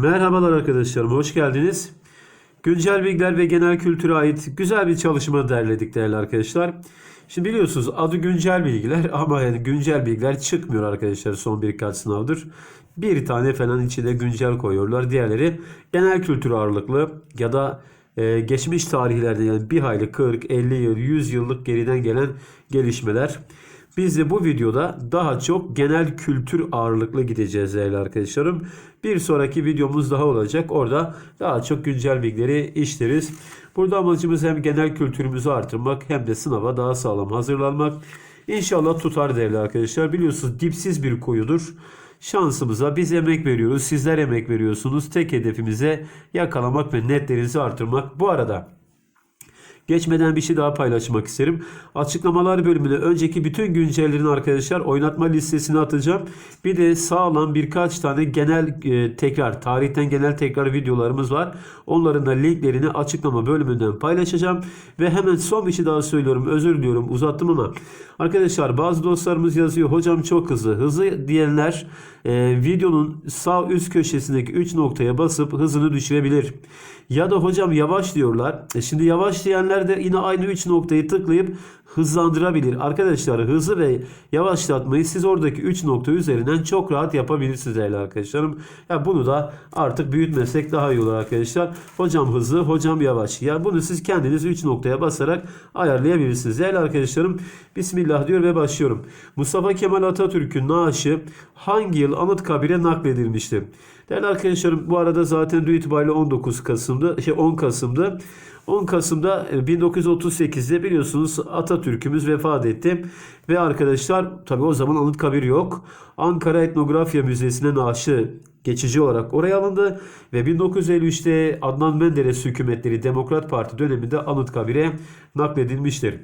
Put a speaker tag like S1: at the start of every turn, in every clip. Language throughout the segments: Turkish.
S1: Merhabalar arkadaşlarım, hoş geldiniz. Güncel bilgiler ve genel kültüre ait güzel bir çalışma derledik değerli arkadaşlar. Şimdi biliyorsunuz adı güncel bilgiler ama yani güncel bilgiler çıkmıyor arkadaşlar son birkaç sınavdır. Bir tane falan içine güncel koyuyorlar. Diğerleri genel kültür ağırlıklı ya da e, geçmiş tarihlerde yani bir hayli 40, 50 yıl, 100 yıllık geriden gelen gelişmeler. Biz de bu videoda daha çok genel kültür ağırlıklı gideceğiz değerli arkadaşlarım. Bir sonraki videomuz daha olacak. Orada daha çok güncel bilgileri işleriz. Burada amacımız hem genel kültürümüzü artırmak hem de sınava daha sağlam hazırlanmak. İnşallah tutar değerli arkadaşlar. Biliyorsunuz dipsiz bir kuyudur. Şansımıza biz emek veriyoruz. Sizler emek veriyorsunuz. Tek hedefimize yakalamak ve netlerinizi artırmak. Bu arada Geçmeden bir şey daha paylaşmak isterim. Açıklamalar bölümüne önceki bütün güncellerin arkadaşlar oynatma listesine atacağım. Bir de sağlam birkaç tane genel e, tekrar, tarihten genel tekrar videolarımız var. Onların da linklerini açıklama bölümünden paylaşacağım. Ve hemen son bir şey daha söylüyorum. Özür diliyorum uzattım ama. Arkadaşlar bazı dostlarımız yazıyor. Hocam çok hızlı. Hızlı diyenler e, videonun sağ üst köşesindeki 3 noktaya basıp hızını düşürebilir. Ya da hocam yavaş diyorlar. E şimdi yavaş diyenler de yine aynı 3 noktayı tıklayıp hızlandırabilir. Arkadaşlar hızı ve yavaşlatmayı siz oradaki 3 nokta üzerinden çok rahat yapabilirsiniz değerli arkadaşlarım. Ya bunu da artık büyütmesek daha iyi olur arkadaşlar. Hocam hızlı, hocam yavaş. Ya bunu siz kendiniz 3 noktaya basarak ayarlayabilirsiniz. Değerli arkadaşlarım Bismillah diyor ve başlıyorum. Mustafa Kemal Atatürk'ün naaşı hangi yıl Anıtkabir'e nakledilmiştir? Değerli arkadaşlarım bu arada zaten dün itibariyle 19 Kasım'da, şey 10 Kasım'da 10 Kasım'da 1938'de biliyorsunuz Atatürk'ümüz vefat etti. Ve arkadaşlar tabi o zaman Anıtkabir yok. Ankara Etnografya Müzesi'ne naaşı geçici olarak oraya alındı. Ve 1953'te Adnan Menderes hükümetleri Demokrat Parti döneminde Anıtkabir'e nakledilmiştir.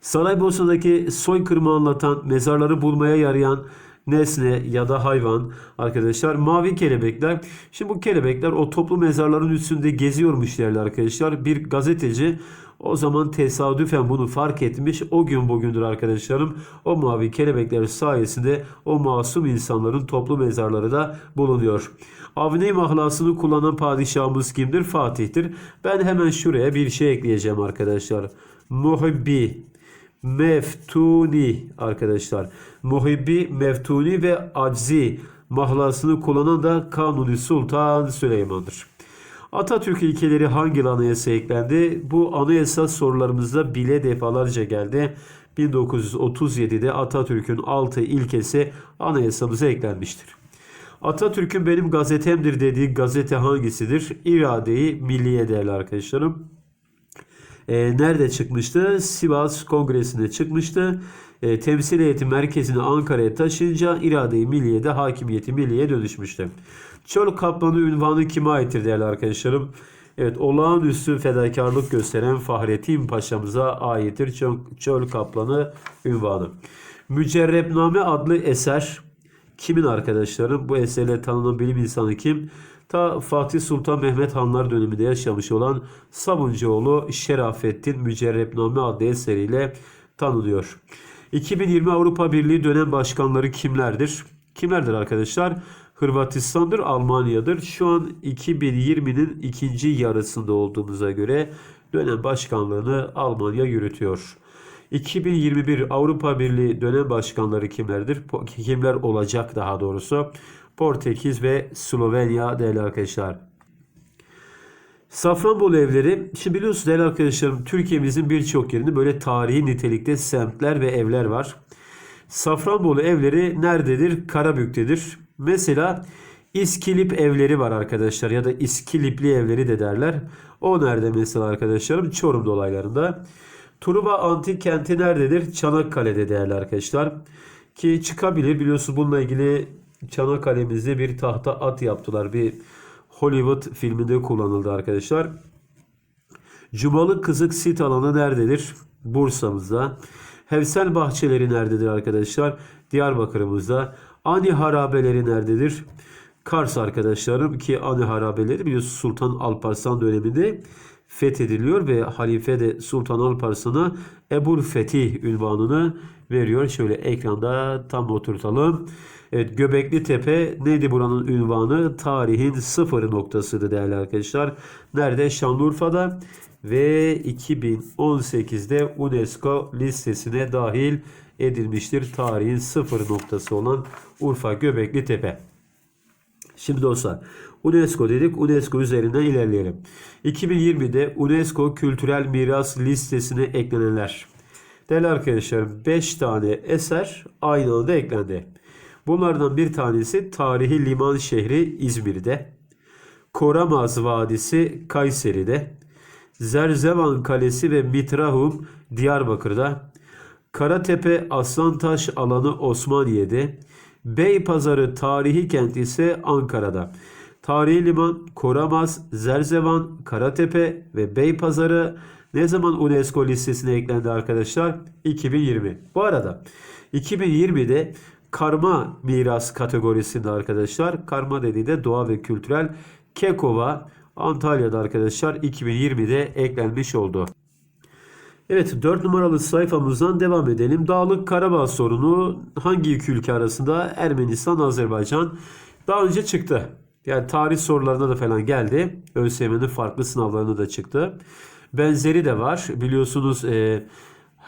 S1: Saraybosna'daki soykırımı anlatan, mezarları bulmaya yarayan nesne ya da hayvan arkadaşlar mavi kelebekler. Şimdi bu kelebekler o toplu mezarların üstünde geziyormuş değerli arkadaşlar. Bir gazeteci o zaman tesadüfen bunu fark etmiş. O gün bugündür arkadaşlarım o mavi kelebekler sayesinde o masum insanların toplu mezarları da bulunuyor. Avni mahlasını kullanan padişahımız kimdir? Fatih'tir. Ben hemen şuraya bir şey ekleyeceğim arkadaşlar. Muhibbi Meftuni arkadaşlar. Muhibbi, Meftuni ve Aczi mahlasını kullanan da Kanuni Sultan Süleyman'dır. Atatürk ilkeleri hangi anayasa eklendi? Bu anayasa sorularımızda bile defalarca geldi. 1937'de Atatürk'ün 6 ilkesi anayasamıza eklenmiştir. Atatürk'ün benim gazetemdir dediği gazete hangisidir? İradeyi Milliye değerli arkadaşlarım. E, nerede çıkmıştı? Sivas Kongresi'nde çıkmıştı. E, temsil heyeti merkezini Ankara'ya taşıyınca irade-i milliyede hakimiyeti milliye dönüşmüştü. Çöl kaplanı ünvanı kime aittir değerli arkadaşlarım? Evet olağanüstü fedakarlık gösteren Fahrettin Paşa'mıza aittir çöl, çöl kaplanı ünvanı. Mücerrebname adlı eser kimin arkadaşlarım? Bu eserle tanınan bilim insanı kim? Ta Fatih Sultan Mehmet Hanlar döneminde yaşamış olan Sabuncuoğlu Şerafettin Mücerrebname adlı eseriyle tanınıyor. 2020 Avrupa Birliği dönem başkanları kimlerdir? Kimlerdir arkadaşlar? Hırvatistan'dır, Almanya'dır. Şu an 2020'nin ikinci yarısında olduğumuza göre dönem başkanlığını Almanya yürütüyor. 2021 Avrupa Birliği dönem başkanları kimlerdir? Kimler olacak daha doğrusu? Portekiz ve Slovenya değerli arkadaşlar. Safranbolu evleri, şimdi biliyorsunuz değerli arkadaşlarım Türkiye'mizin birçok yerinde böyle tarihi nitelikte semtler ve evler var. Safranbolu evleri nerededir? Karabük'tedir. Mesela İskilip evleri var arkadaşlar ya da İskilipli evleri de derler. O nerede mesela arkadaşlarım? Çorum dolaylarında. Truva Antik Kenti nerededir? Çanakkale'de değerli arkadaşlar. Ki çıkabilir biliyorsunuz bununla ilgili Çanakkale'mizde bir tahta at yaptılar. Bir Hollywood filminde kullanıldı arkadaşlar. Cumalı Kızık sit alanı nerededir? Bursa'mızda. Hevsel bahçeleri nerededir arkadaşlar? Diyarbakır'ımızda. Ani harabeleri nerededir? Kars arkadaşlarım ki Ani harabeleri biliyorsunuz Sultan Alparslan döneminde fethediliyor ve halife de Sultan Alparslan'a Ebul Fetih ünvanını veriyor. Şöyle ekranda tam oturtalım. Evet Göbekli Tepe neydi buranın ünvanı? Tarihin sıfır noktasıydı değerli arkadaşlar. Nerede? Şanlıurfa'da ve 2018'de UNESCO listesine dahil edilmiştir. Tarihin sıfır noktası olan Urfa Göbekli Tepe. Şimdi dostlar UNESCO dedik. UNESCO üzerinden ilerleyelim. 2020'de UNESCO Kültürel Miras listesine eklenenler. Değerli arkadaşlarım 5 tane eser aynı anda eklendi. Bunlardan bir tanesi tarihi liman şehri İzmir'de. Koramaz Vadisi Kayseri'de. Zerzevan Kalesi ve Mitrahum Diyarbakır'da. Karatepe Aslantaş alanı Osmaniye'de. Beypazarı tarihi kent ise Ankara'da. Tarihi liman, Koramaz, Zerzevan, Karatepe ve Beypazarı ne zaman UNESCO listesine eklendi arkadaşlar? 2020. Bu arada 2020'de karma miras kategorisinde arkadaşlar. Karma dediği de doğa ve kültürel Kekova Antalya'da arkadaşlar 2020'de eklenmiş oldu. Evet 4 numaralı sayfamızdan devam edelim. Dağlık Karabağ sorunu hangi iki ülke arasında? Ermenistan, Azerbaycan. Daha önce çıktı. Yani tarih sorularına da falan geldi. ÖSYM'nin farklı sınavlarına da çıktı. Benzeri de var. Biliyorsunuz e,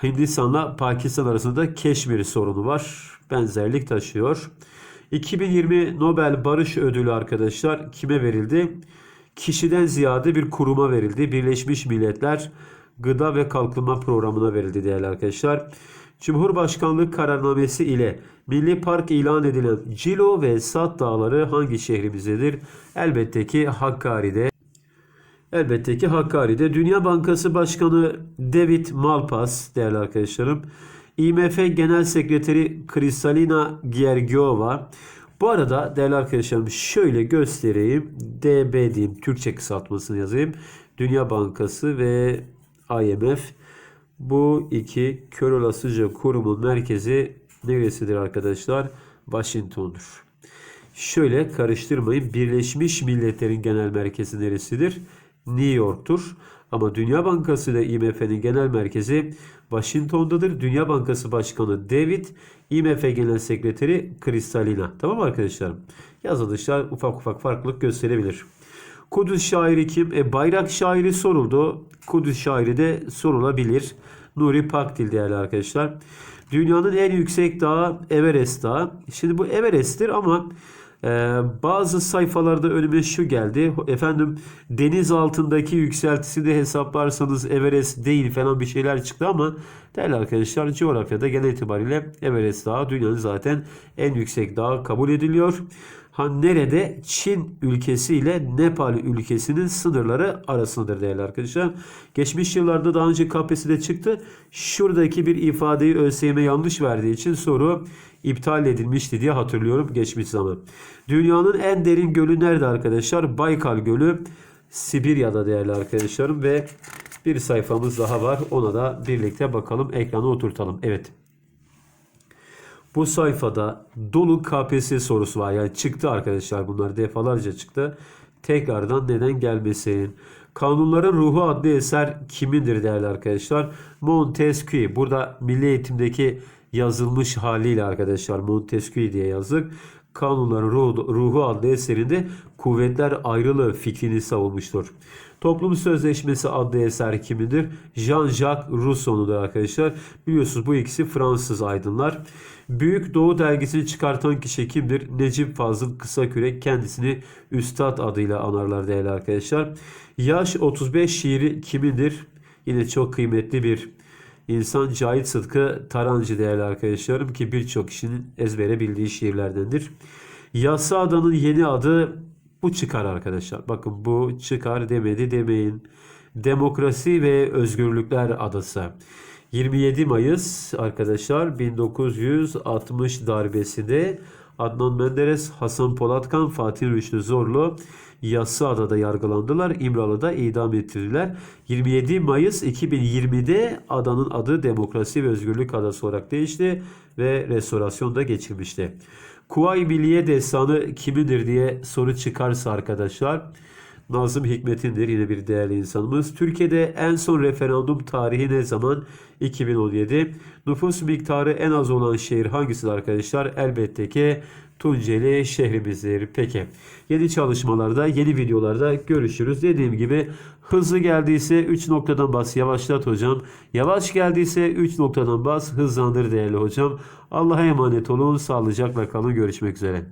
S1: Hindistan'la Pakistan arasında Keşmir sorunu var. Benzerlik taşıyor. 2020 Nobel Barış Ödülü arkadaşlar kime verildi? Kişiden ziyade bir kuruma verildi. Birleşmiş Milletler Gıda ve Kalkınma Programı'na verildi değerli arkadaşlar. Cumhurbaşkanlığı kararnamesi ile Milli Park ilan edilen Cilo ve Sat Dağları hangi şehrimizdedir? Elbette ki Hakkari'de. Elbette ki Hakkari'de. Dünya Bankası Başkanı David Malpass değerli arkadaşlarım. IMF Genel Sekreteri Kristalina Georgieva. Bu arada değerli arkadaşlarım şöyle göstereyim. DB diyeyim. Türkçe kısaltmasını yazayım. Dünya Bankası ve IMF. Bu iki kör olasıca kurumun merkezi neresidir arkadaşlar? Washington'dur. Şöyle karıştırmayın. Birleşmiş Milletler'in genel merkezi neresidir? New York'tur. Ama Dünya Bankası ile IMF'nin genel merkezi Washington'dadır. Dünya Bankası Başkanı David, IMF Genel Sekreteri Kristalina. Tamam mı arkadaşlarım? Yazılışlar ufak ufak farklılık gösterebilir. Kudüs şairi kim? E, bayrak şairi soruldu. Kudüs şairi de sorulabilir. Nuri Pakdil değerli arkadaşlar. Dünyanın en yüksek dağı Everest Dağı. Şimdi bu Everest'tir ama bazı sayfalarda önüme şu geldi. Efendim deniz altındaki yükseltisini hesaplarsanız Everest değil falan bir şeyler çıktı ama değerli arkadaşlar coğrafyada genel itibariyle Everest Dağı dünyanın zaten en yüksek dağı kabul ediliyor. Ha nerede? Çin ülkesi ile Nepal ülkesinin sınırları arasındadır değerli arkadaşlar. Geçmiş yıllarda daha önce KPSS'de çıktı. Şuradaki bir ifadeyi ÖSYM yanlış verdiği için soru iptal edilmişti diye hatırlıyorum geçmiş zaman. Dünyanın en derin gölü nerede arkadaşlar? Baykal Gölü Sibirya'da değerli arkadaşlarım ve bir sayfamız daha var. Ona da birlikte bakalım. Ekrana oturtalım. Evet. Bu sayfada dolu KPSS sorusu var. Yani çıktı arkadaşlar bunlar defalarca çıktı. Tekrardan neden gelmesin? Kanunların Ruhu adlı eser kimindir değerli arkadaşlar? Montesquieu. Burada milli eğitimdeki yazılmış haliyle arkadaşlar Montesquieu diye yazdık. Kanunların Ruhu, adlı eserinde kuvvetler ayrılığı fikrini savunmuştur. Toplum Sözleşmesi adlı eser kimindir? Jean-Jacques Rousseau'nudur arkadaşlar. Biliyorsunuz bu ikisi Fransız aydınlar. Büyük Doğu dergisini çıkartan kişi kimdir? Necip Fazıl Kısakürek kendisini Üstad adıyla anarlar değerli arkadaşlar. Yaş 35 şiiri kimindir? Yine çok kıymetli bir insan Cahit Sıtkı Tarancı değerli arkadaşlarım ki birçok kişinin ezbere bildiği şiirlerdendir. Yassı Adanın yeni adı bu çıkar arkadaşlar. Bakın bu çıkar demedi demeyin. Demokrasi ve Özgürlükler Adası. 27 Mayıs arkadaşlar 1960 darbesinde Adnan Menderes, Hasan Polatkan, Fatih Rüştü Zorlu Yassıada'da yargılandılar. İmralı'da idam ettirdiler. 27 Mayıs 2020'de adanın adı Demokrasi ve Özgürlük Adası olarak değişti ve restorasyon da geçirmişti. Kuvayi Milliye Destanı kimindir diye soru çıkarsa arkadaşlar Nazım Hikmet'indir yine bir değerli insanımız. Türkiye'de en son referandum tarihi ne zaman? 2017. Nüfus miktarı en az olan şehir hangisidir arkadaşlar? Elbette ki Tunceli şehrimizdir. Peki. Yeni çalışmalarda, yeni videolarda görüşürüz. Dediğim gibi hızlı geldiyse 3 noktadan bas yavaşlat hocam. Yavaş geldiyse 3 noktadan bas hızlandır değerli hocam. Allah'a emanet olun. Sağlıcakla kalın. Görüşmek üzere.